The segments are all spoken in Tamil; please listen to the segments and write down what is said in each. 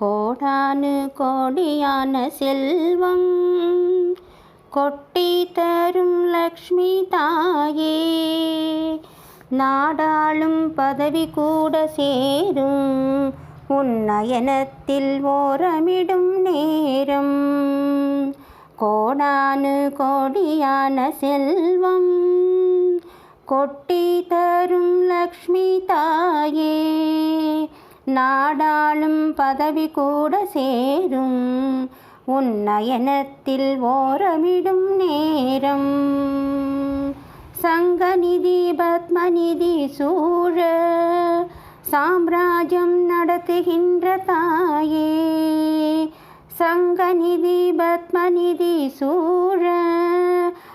கோடானு கோடியான செல்வம் கொட்டி தரும் லக்ஷ்மி தாயே. நாடாளும் பதவி கூட சேரும் உன்னயனத்தில் ஓரமிடும் நேரம். கோடானு கோடியான செல்வம் கொட்டி தரும் லக்ஷ்மி தாயே. நாடாளும் பதவி கூட சேரும். உன் நயனத்தில் ஓரமிடும் நேரம். சங்கநிதி பத்மநிதி சூழ. சாம்ராஜ்யம் நடத்துகின்ற தாயே. சங்கநிதி பத்மநிதி சூழ.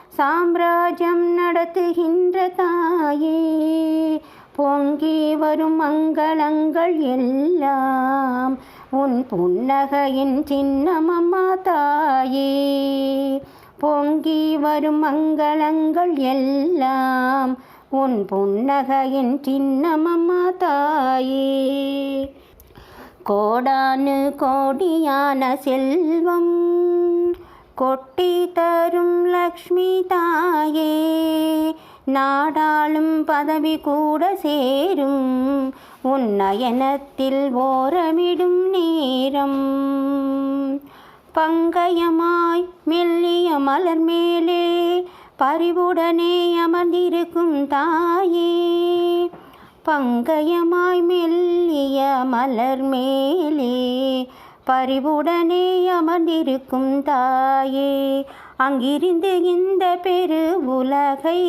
சாம்ராஜ்யம் நடத்துகின்ற தாயே. பொங்கி வரும் மங்களங்கள் எல்லாம். உன் புன்னகையின் சின்னமம்மா தாயே. பொங்கி வரும் மங்களங்கள் எல்லாம். உன் புன்னகையின் சின்னமம்மா தாயே. கோடானு கோடியான செல்வம் கொட்டி தரும் லக்ஷ்மி தாயே. நாடாளும் பதவி கூட சேரும். உன் நயனத்தில் ஓரமிடும் நேரம். பங்கயமாய் மெல்லிய மலர் மேலே பரிவுடனே அமர்ந்திருக்கும் தாயே. பங்கயமாய் மெல்லிய மலர் மேலே பரிவுடனே அமர்ந்திருக்கும் தாயே. அங்கிருந்து இந்த பெரு உலகை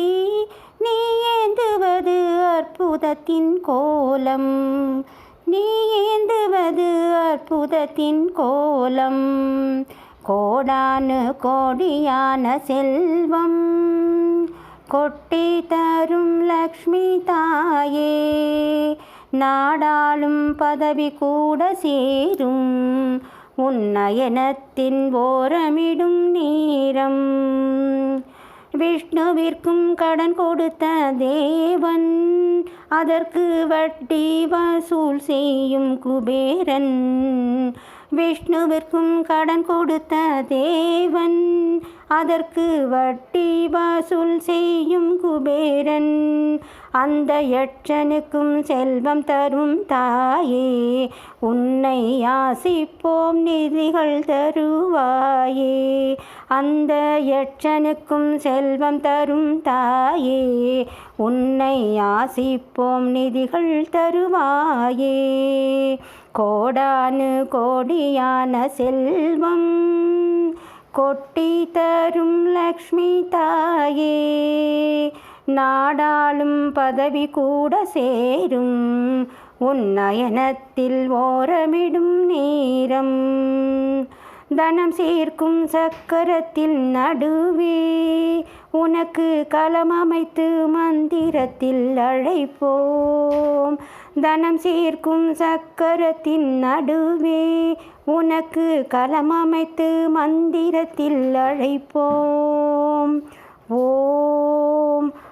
நீ ஏந்துவது அற்புதத்தின் கோலம். நீ ஏந்துவது அற்புதத்தின் கோலம். கோடானு கோடியான செல்வம் கொட்டி தரும் லக்ஷ்மி தாயே. நாடாளும் பதவி கூட சேரும். உன்னயனத்தின் ஓரமிடும் நேரம். விஷ்ணுவிற்கும் கடன் கொடுத்த தேவன் அதற்கு வட்டி வசூல் செய்யும் குபேரன். விஷ்ணுவிற்கும் கடன் கொடுத்த தேவன் அதற்கு வட்டி வசூல் செய்யும் குபேரன். அந்த எட்சனுக்கும் செல்வம் தரும் தாயே உன்னை யாசிப்போம் நிதிகள் தருவாயே. அந்த எட்சனுக்கும் செல்வம் தரும் தாயே உன்னை யாசிப்போம் நிதிகள் தருவாயே. கோடானு கோடியான செல்வம் கொட்டி தரும் லக்ஷ்மி தாயே நாடாளும் பதவி கூட சேரும். உன்னயனத்தில் ஓரமிடும் நேரம். தனம் சேர்க்கும் சக்கரத்தில் நடுவே. உனக்கு களம் அமைத்து மந்திரத்தில் அழைப்போம். தனம் சேர்க்கும் சக்கரத்தின் நடுவே. உனக்கு களம் அமைத்து மந்திரத்தில் அழைப்போம். ஓ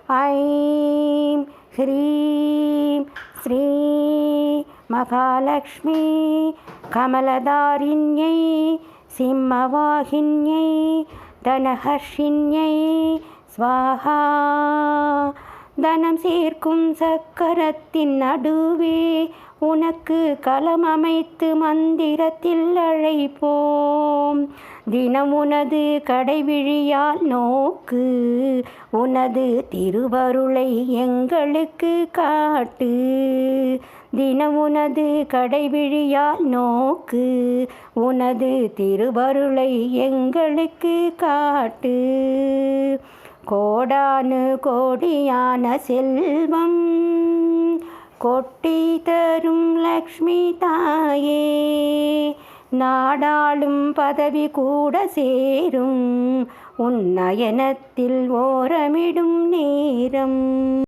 ஐம் ஹ்ரீம் ஸ்ரீ மகாலக்ஷ்மி கமலதாரிண்யை சிம்மவாகின்யை தனஹர்ஷின்யை ஸ்வாஹா தனம் சேர்க்கும் சக்கரத்தின் நடுவே உனக்கு களம் அமைத்து மந்திரத்தில் அழைப்போம். தினம் உனது கடைவிழியால் நோக்கு உனது திருவருளை எங்களுக்கு காட்டு. தினம் உனது கடைவிழியால் நோக்கு உனது திருவருளை எங்களுக்கு காட்டு. கோடானு கோடியான செல்வம் கொட்டி தரும் லக்ஷ்மி தாயே. நாடாளும் பதவி கூட சேரும். உன் நயனத்தில் ஓரமிடும் நேரம்.